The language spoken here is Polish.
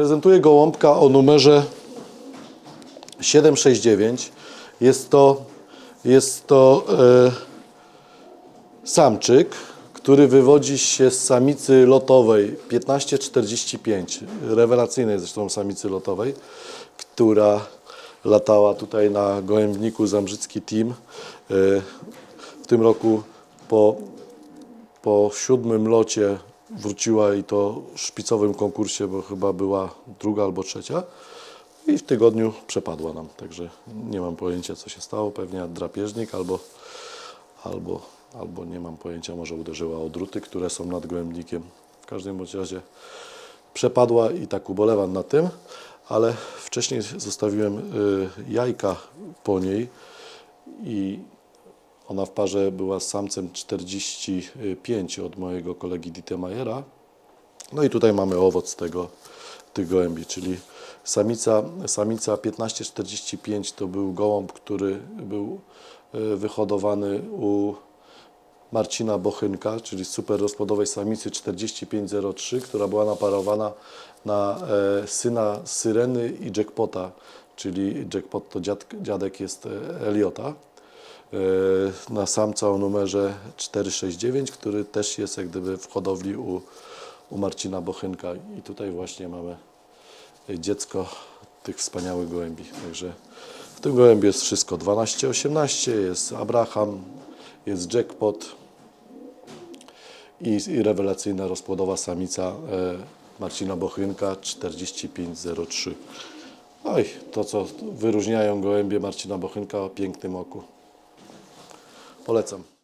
Prezentuję gołąbka o numerze 769. Jest to, jest to e, samczyk, który wywodzi się z samicy lotowej 1545, rewelacyjnej zresztą samicy lotowej, która latała tutaj na gołębniku Zambrzycki Team. E, W tym roku po, po siódmym locie wróciła i to w szpicowym konkursie, bo chyba była druga albo trzecia. I w tygodniu przepadła nam, także nie mam pojęcia co się stało, pewnie drapieżnik albo, albo, albo nie mam pojęcia, może uderzyła o druty, które są nad gołębnikiem. W każdym bądź razie przepadła i tak ubolewam na tym, ale wcześniej zostawiłem y, jajka po niej i ona w parze była z samcem 45 od mojego kolegi Dietemajera. No i tutaj mamy owoc tego, tych gołębi, czyli samica, samica 1545 to był gołąb, który był e, wyhodowany u Marcina Bochynka, czyli super rozpłodowej samicy 4503, która była naparowana na e, syna Syreny i Jackpota, czyli Jackpot to dziad, dziadek jest e, Eliota na samca o numerze 469, który też jest jak gdyby w hodowli u, u Marcina Bochynka. I tutaj właśnie mamy dziecko tych wspaniałych gołębi. Także w tym gołębiu jest wszystko 12-18, jest Abraham, jest Jackpot i, i rewelacyjna rozpłodowa samica e, Marcina Bochynka 4503. Oj, to co wyróżniają gołębie Marcina Bochynka o pięknym oku. Polecam.